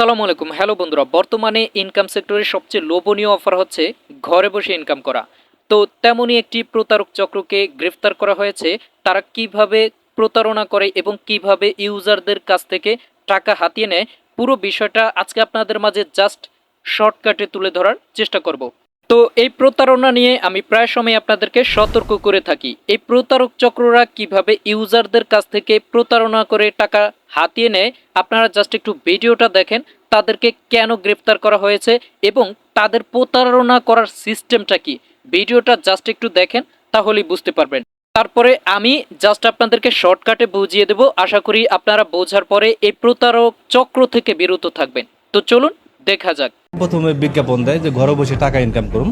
আসসালামু আলাইকুম। হ্যালো বন্ধুরা, বর্তমানে ইনকাম সেক্টরের সবচেয়ে লোভনীয় অফার হচ্ছে ঘরে বসে ইনকাম করা। তো তেমনই একটি প্রতারক চক্রকে গ্রেফতার করা হয়েছে। তারা কীভাবে প্রতারণা করে এবং কীভাবে ইউজারদের কাছ থেকে টাকা হাতিয়ে নেয়, পুরো বিষয়টা আজকে আপনাদের মাঝে জাস্ট শর্টকাটে তুলে ধরার চেষ্টা করব। তো এই প্রতারণা নিয়ে আমি প্রায় সময় আপনাদেরকে সতর্ক করে থাকি। এই প্রতারক চক্ররা কীভাবে ইউজারদের কাছ থেকে প্রতারণা করে টাকা হাতিয়ে নেয়, আপনারা জাস্ট একটু ভিডিওটা দেখেন, তাদেরকে কেন গ্রেপ্তার করা হয়েছে এবং তাদের প্রতারণা করার সিস্টেমটা কি? ভিডিওটা জাস্ট একটু দেখেন, তাহলেই বুঝতে পারবেন। তারপরে আমি জাস্ট আপনাদেরকে শর্টকাটে বুঝিয়ে দেব। আশা করি আপনারা বোঝার পরে এই প্রতারক চক্র থেকে বিরত থাকবেন। তো চলুন দেখা যাক। প্রথমে বিজ্ঞাপন দেয় যে ঘরে বসে টাকা ইনকাম করুন।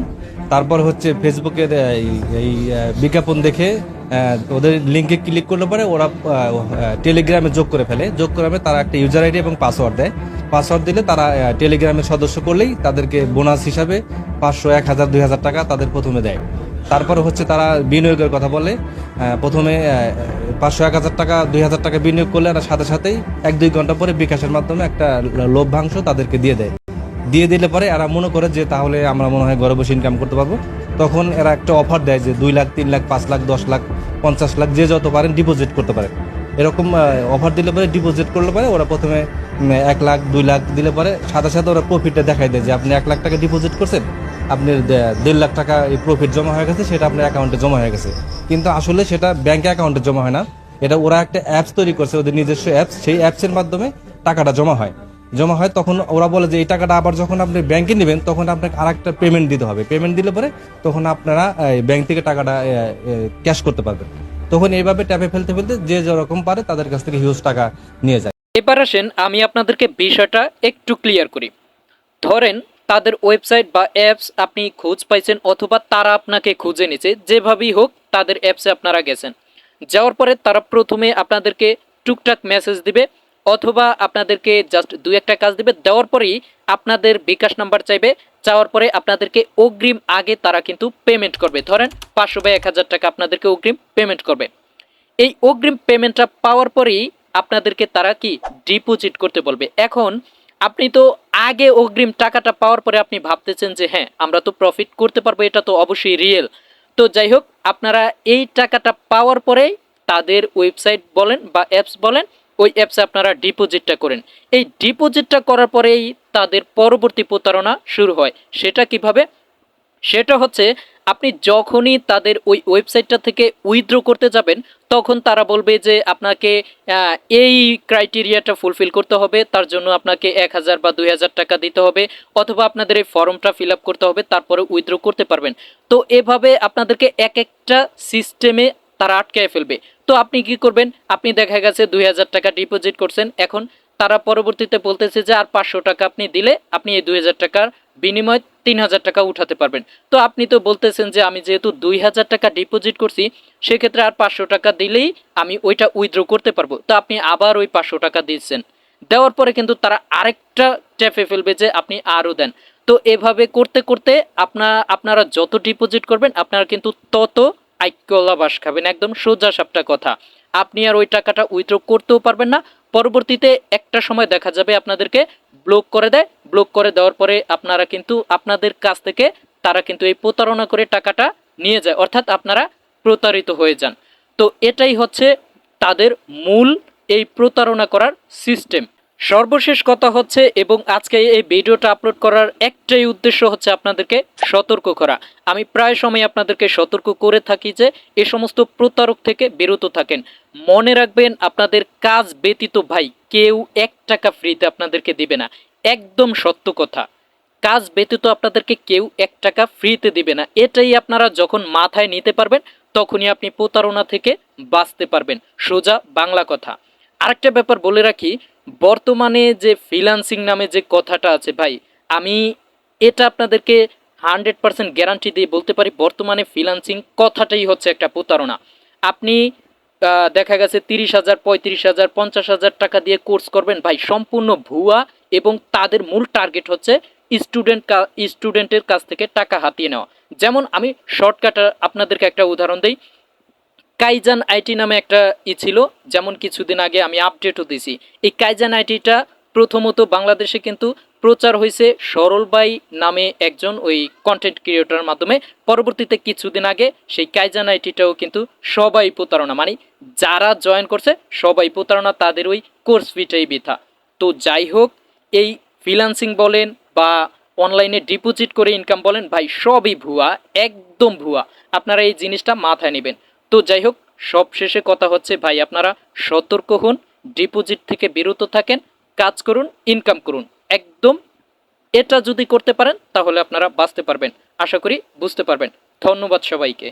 তারপর হচ্ছে ফেসবুকের এই বিজ্ঞাপন দেখে ওদের লিঙ্কে ক্লিক করলে পরে ওরা টেলিগ্রামে যোগ করে ফেলে। যোগ করে তারা একটা ইউজার আইডি এবং পাসওয়ার্ড দেয়। পাসওয়ার্ড দিলে তারা টেলিগ্রামের সদস্য করলেই তাদেরকে বোনাস হিসাবে পাঁচশো, এক হাজার, দুই হাজার টাকা তাদের প্রথমে দেয়। তারপর হচ্ছে তারা বিনিয়োগের কথা বলে প্রথমে পাঁচশো, এক হাজার টাকা, দুই হাজার টাকা বিনিয়োগ করলে আর সাথে সাথেই এক, দুই ঘণ্টা পরে বিকাশের মাধ্যমে একটা লভ্যাংশ তাদেরকে দিয়ে দেয়। দিয়ে দিলে পরে এরা মনে করে যে তাহলে আমরা মনে হয় ঘরে বসে ইনকাম করতে পারব। তখন এরা একটা অফার দেয় যে দুই লাখ, তিন লাখ, পাঁচ লাখ, দশ লাখ, পঞ্চাশ লাখ, যে যত পারেন ডিপোজিট করতে পারেন এরকম অফার দিলে পরে ডিপোজিট করলে পরে ওরা প্রথমে এক লাখ, দুই লাখ দিলে পরে সাথে সাথে ওরা প্রফিটটা দেখাই দেয় যে আপনি এক লাখ টাকা ডিপোজিট করছেন আপনার দে- দেড় লাখ টাকা এই প্রফিট জমা হয়ে গেছে, সেটা আপনার অ্যাকাউন্টে জমা হয়ে গেছে। কিন্তু আসলে সেটা ব্যাংক অ্যাকাউন্টে জমা হয় না। এটা ওরা একটা অ্যাপস তৈরি করছে, ওদের নিজস্ব অ্যাপস সেই অ্যাপসের মাধ্যমে টাকাটা জমা হয়। জমা হয়, তখন ওরা বলে যে এই টাকাটা আবার যখন আপনি ব্যাংকে নেবেন, তখন আপনাকে আরেকটা পেমেন্ট দিতে হবে। পেমেন্ট দিলে পরে তখন আপনারা ব্যাংক থেকে টাকাটা ক্যাশ করতে পারবেন। তখন এইভাবে ট্যাপে ফেলতে ফেলতে যে যেরকম পারে তাদের কাছ থেকে হিউজ টাকা নিয়ে যায়। এবার আসেন আমি আপনাদেরকে বিষয়টা একটু ক্লিয়ার করি। ধরেন তাদের ওয়েবসাইট বা অ্যাপস আপনি খোঁজ পাইছেন অথবা তারা আপনাকে খুঁজে নিছে, যেভাবেই হোক তাদের অ্যাপসে আপনারা গেছেন। যাওয়ার পরে তারা প্রথমে আপনাদেরকে টুকটাক মেসেজ দিবে অথবা আপনাদেরকে জাস্ট দু একটা কাজ দিবে, দেওয়ার পরেই আপনাদের বিকাশ নাম্বার চাইবে চাওয়ার পরে আপনাদেরকে অগ্রিম আগে তারা কিন্তু পেমেন্ট করবে। ধরেন পাঁচশো বা এক হাজার টাকা আপনাদেরকে অগ্রিম পেমেন্ট করবে। এই অগ্রিম পেমেন্টটা পাওয়ার পরেই আপনাদেরকে তারা কি ডিপোজিট করতে বলবে। এখন আপনি তো আগে অগ্রিম টাকাটা পাওয়ার পরে আপনি ভাবতেছেন যে হ্যাঁ আমরা তো প্রফিট করতে পারব, এটা তো অবশ্যই রিয়েল তো যাই হোক, আপনারা এই টাকাটা পাওয়ার পরেই তাদের ওয়েবসাইট বলেন বা অ্যাপস বলেন ওই অ্যাপসে আপনারা ডিপোজিটটা করেন। এই ডিপোজিটটা করার পরেই তাদের পরবর্তী প্রতারণা শুরু হয়। সেটা কীভাবে? সেটা হচ্ছে, আপনি যখনই তাদের ওই ওয়েবসাইটটা থেকে উইথড্র করতে যাবেন, তখন তারা বলবে যে, আপনাকে এই ক্রাইটেরিয়াটা ফুলফিল করতে হবে। তার জন্য আপনাকে এক হাজার বা দুই হাজার টাকা দিতে হবে, অথবা আপনাদের এই ফর্মটা ফিল আপ করতে হবে, তারপরে উইথড্র করতে পারবেন। তো এভাবে আপনাদেরকে এক একটা সিস্টেমে তারা আটকায় ফেলবে। তো আপনি কি করবেন? আপনি দেখা গেছে দুই হাজার টাকা ডিপোজিট করছেন। এখন তারা পরবর্তীতে বলতেছে যে, আর পাঁচশো টাকা আপনি দিলে আপনি এই দুই হাজার টাকার বিনিময়ে তিন হাজার টাকা উঠাতে পারবেন। তো আপনি তো বলতেছেন যে, আমি যেহেতু দুই হাজার টাকা ডিপোজিট করছি, সেক্ষেত্রে আর পাঁচশো টাকা দিলেই আমি ওইটা উইথড্র করতে পারব। তো আপনি আবার ওই পাঁচশো টাকা দিচ্ছেন। দেওয়ার পরে কিন্তু তারা আরেকটা ট্যাপে ফেলবে যে, আপনি আরও দেন। তো এভাবে করতে করতে আপনার, আপনারা যত ডিপোজিট করবেন, আপনারা কিন্তু তত আইক্যলা বাস খাবেন, একদম সোজা সাপটা কথা। আপনি আর ওই টাকাটা উইথড্র করতেও পারবেন না। পরবর্তীতে একটা সময় দেখা যাবে আপনাদেরকে ব্লক করে দেয়। ব্লক করে দেওয়ার পরে আপনারা কিন্তু আপনাদের কাছ থেকে তারা কিন্তু এই প্রতারণা করে টাকাটা নিয়ে যায়। অর্থাৎ আপনারা প্রতারিত হয়ে যান। তো এটাই হচ্ছে তাদের মূল এই প্রতারণা করার সিস্টেম সর্বশেষ কথা হচ্ছে এবং আজকে এই ভিডিওটা আপলোড করার একটাই উদ্দেশ্য হচ্ছে আপনাদেরকে সতর্ক করা। আমি প্রায় সময় আপনাদেরকে সতর্ক করে থাকি যে এ সমস্ত প্রতারক থেকে বিরত থাকেন। মনে রাখবেন, আপনাদের কাজ ব্যতীত ভাই কেউ এক টাকা ফ্রিতে আপনাদেরকে দিবে না। একদম সত্য কথা। কাজ ব্যতীত আপনাদেরকে কেউ এক টাকা ফ্রিতে দিবে না। এটাই আপনারা যখন মাথায় নিতে পারবেন, তখনই আপনি প্রতারণা থেকে বাঁচতে পারবেন। সোজা বাংলা কথা। আরেকটা ব্যাপার বলে রাখি বর্তমানে যে ফ্রিলান্সিং নামে যে কথাটা আছে, ভাই, আমি এটা আপনাদেরকে হান্ড্রেড পার্সেন্ট গ্যারান্টি দিয়ে বলতে পারি, বর্তমানে ফ্রিলান্সিং কথাটাই হচ্ছে একটা প্রতারণা। আপনি দেখা গেছে তিরিশ হাজার, পঁয়ত্রিশ হাজার, পঞ্চাশ হাজার টাকা দিয়ে কোর্স করবেন, ভাই, সম্পূর্ণ ভুয়া এবং তাদের মূল টার্গেট হচ্ছে স্টুডেন্ট স্টুডেন্টের কাছ থেকে টাকা হাতিয়ে নেওয়া। যেমন আমি শর্টকাট আপনাদেরকে একটা উদাহরণ দিই কাইজান আইটি নামে একটা ই ছিল, যেমন কিছুদিন আগে আমি আপডেটও দিছি। এই কাইজান আইটিটা প্রথমত বাংলাদেশে কিন্তু প্রচার হয়েছে সরল বাই নামে একজন ওই কন্টেন্ট ক্রিয়েটরের মাধ্যমে। পরবর্তীতে কিছুদিন আগে সেই কাইজান আইটিটাও কিন্তু সবাই প্রতারণা মানে যারা জয়েন করছে সবাই প্রতারণা, তাদের ওই কোর্স ফিটাই বৃথা। তো যাই হোক, এই ফ্রিলান্সিং বলেন বা অনলাইনে ডিপোজিট করে ইনকাম বলেন, ভাই সবই ভুয়া, একদম ভুয়া। আপনারা এই জিনিসটা মাথায় নেবেন। তো যাই হোক সব শেষে কথা হচ্ছে, ভাই, আপনারা সতর্ক হন ডিপোজিট থেকে বিরত থাকেন, কাজ করুন ইনকাম করুন। একদম এটা যদি করতে পারেন, তাহলে আপনারা বাঁচতে পারবেন। আশা করি বুঝতে পারবেন। ধন্যবাদ সবাইকে।